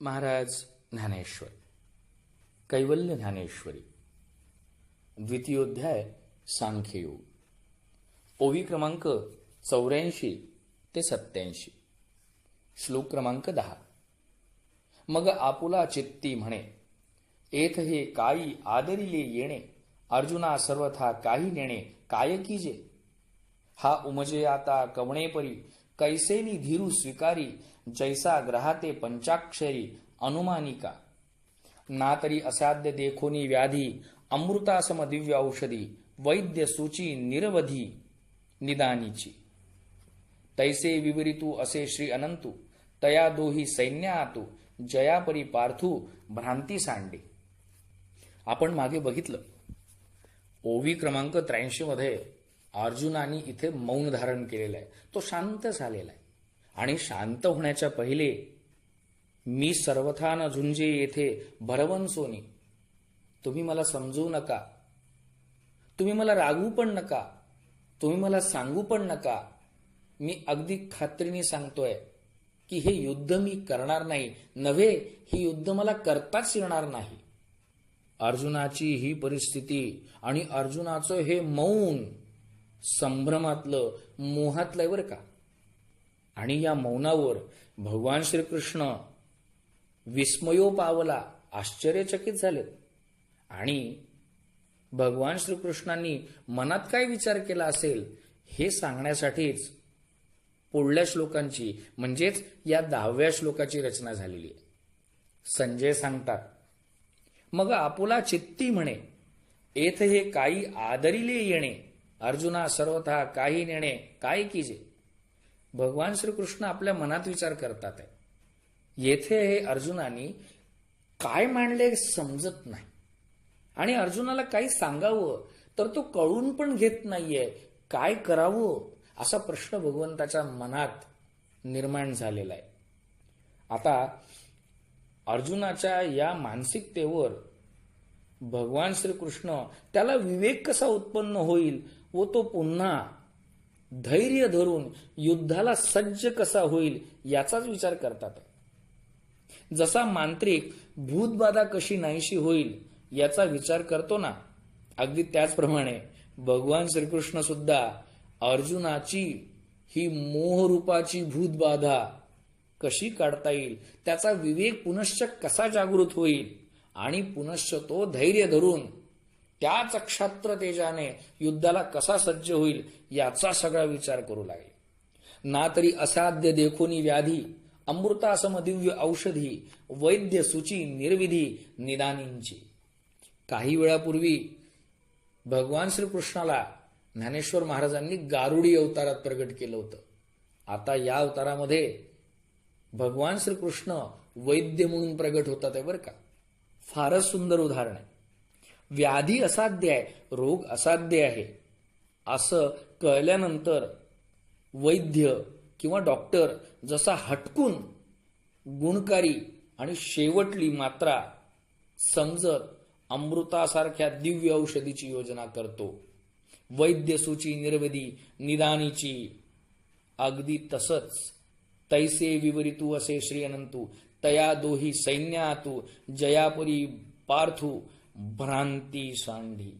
महाराज ज्ञानेश्वर कैवल्य ज्ञानेश्वरी द्वितीयोध्याय सांख्ययोग ओवी क्रमांक चौऱ्याऐंशी ते सत्याऐंशी श्लोक क्रमांक दहा. मग आपुला चित्ती म्हणे एथ हे काही आदरिले येणे अर्जुना सर्वथा काही नेणे काय कीजे हा उमजे आता कवणेपरी कैसेनी धीरू स्वीकारी जैसा ग्रहाते पंचाक्षरी अनुमानिका। ना तरी असाध्य देखोनी व्याधी अमृतासम दिव्य औषधी वैद्य सूची निरवधी निदानीची। तैसे विवरितू असे श्री अनंतू तया दोही सैन्य जयापरी पार्थू भ्रांती सांडे। आपण मागे बघितलं। ओवी क्रमांक त्र्याऐंशी मध्ये अर्जुनाने इथे मौन धारण केलेलं आहे. तो शांत झालेला आहे. आणि शांत होण्याच्या पहिले मी सर्वथा न झुंजे येथे भरवन सोनी. तुम्ही मला समजू नका. तुम्ही मला रागवू पण नका. तुम्ही मला सांगू पण नका. मी अगदी खात्रीने सांगतोय की हे युद्ध मी करणार नाही. नव्हे हे युद्ध मला करताच येणार नाही. अर्जुनाची ही परिस्थिती आणि अर्जुनाचं हे मौन संभ्रमातलं मोहातलंय बरं का. आणि या मौनावर भगवान श्रीकृष्ण विस्मयो पावला आश्चर्यचकित झालेत. आणि भगवान श्रीकृष्णांनी मनात काय विचार केला असेल हे सांगण्यासाठीच पुढल्या श्लोकांची म्हणजेच या दहाव्या श्लोकाची रचना झालेली आहे. संजय सांगतात मग आपुला चित्ती म्हणे येथ हे काही आदरिले येणे अर्जुना सर्वथा काही नेणे काय कीजे भगवान श्रीकृष्ण आपल्या मनात विचार करतात. आहे येथे हे अर्जुनानी काय मांडले समजत नाही. आणि अर्जुनाला काही सांगावं तर तो कळून पण घेत नाहीये. काय करावं? असा प्रश्न भगवंताच्या मनात निर्माण झालेला आहे. आता अर्जुनाच्या या मानसिकतेवर भगवान श्रीकृष्ण त्याला विवेक कसा उत्पन्न होईल? व तो पुन्हा धैर्य धरून युद्धाला सज्ज कसा होईल याचाच विचार करतात. जसा मांत्रिक भूतबाधा कशी नाहीशी होईल याचा विचार करतो ना? अगदी त्याचप्रमाणे भगवान श्रीकृष्ण सुद्धा अर्जुनाची ही मोहरूपाची भूतबाधा कशी काढता येईल? त्याचा विवेक पुनश्च कसा जागृत होईल? आणि पुनश्च तो धैर्य धरून त्याच क्षात्र तेजाने युद्धाला कसा सज्ज होईल याचा सगळा विचार करू लागेल. ना तरी असाध्य देखोनी व्याधी अमृतासम दिव्य औषधी वैद्य सूची निर्विधी निदानींची. काही वेळापूर्वी भगवान श्रीकृष्णाला ज्ञानेश्वर महाराजांनी गारुडी अवतारात प्रगट केलं होतं. आता या अवतारामध्ये भगवान श्रीकृष्ण वैद्य म्हणून प्रगट होतात आहे बरं का? फारच सुंदर उदाहरण आहे. व्याधी असाध्य आहे रोग असाध्य आहे. असं कळल्यानंतर वैद्य किंवा डॉक्टर जसा हटकून गुणकारी आणि शेवटली मात्रा समजत अमृतासारख्या दिव्य औषधीची योजना करतो. वैद्य सूची निर्वधी निदानीची. अगदी तसंच तैसे विवरितू असे श्री अनंतू तया दोही सैन्यातू जयापुरी पार्थू भ्रांती सांडी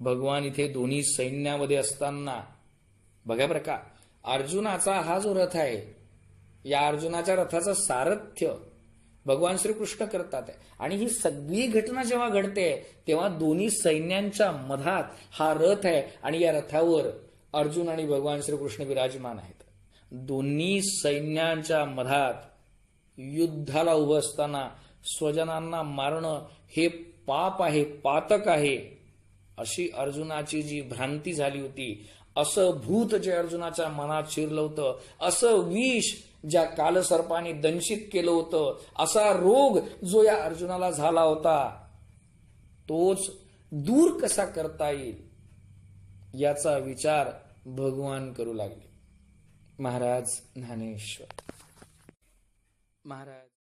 भगवान इथे दोन्ही सैन्यामध्ये असताना बघा बरं का अर्जुनाचा हा जो रथ आहे या अर्जुनाच्या रथाचं सारथ्य भगवान श्रीकृष्ण करतात. आणि ही सगळी घटना जेव्हा घडते तेव्हा दोन्ही सैन्यांच्या मधात हा रथ आहे आणि या रथावर अर्जुन आणि भगवान श्रीकृष्ण विराजमान आहेत. दोन्ही सैन्यांच्या मधात युद्धाला उभं असताना स्वजनांना मारणं हे पाप आहे पातक आहे. अशी अर्जुनाची जी भ्रांती झाली होती असं भूत जे अर्जुनाच्या मनात शिरलं होतं असं विष ज्या कालसर्पाने दंशित केलं होतं असा रोग जो या अर्जुनाला झाला होता तोच दूर कसा करता येईल याचा विचार भगवान करू लागले. महाराज ज्ञानेश्वर. महाराज